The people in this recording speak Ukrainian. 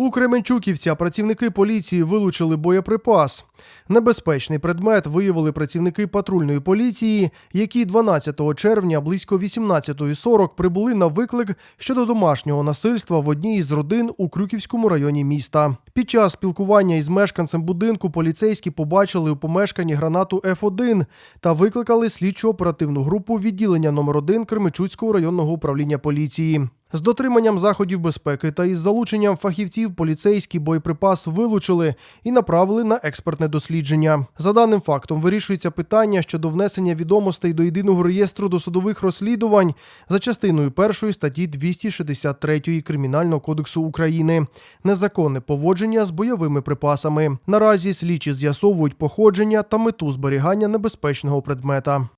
У Кременчуківця працівники поліції вилучили боєприпас. Небезпечний предмет виявили працівники патрульної поліції, які 12 червня близько 18.40 прибули на виклик щодо домашнього насильства в одній із родин у Крюківському районі міста. Під час спілкування із мешканцем будинку поліцейські побачили у помешканні гранату Ф1 та викликали слідчо-оперативну групу відділення номер 1 Кременчуцького районного управління поліції. З дотриманням заходів безпеки та із залученням фахівців поліцейський боєприпас вилучили і направили на експертне дослідження. За даним фактом вирішується питання щодо внесення відомостей до єдиного реєстру досудових розслідувань за частиною першої статті 263 Кримінального кодексу України незаконне поводження з бойовими припасами. Наразі слідчі з'ясовують походження та мету зберігання небезпечного предмета.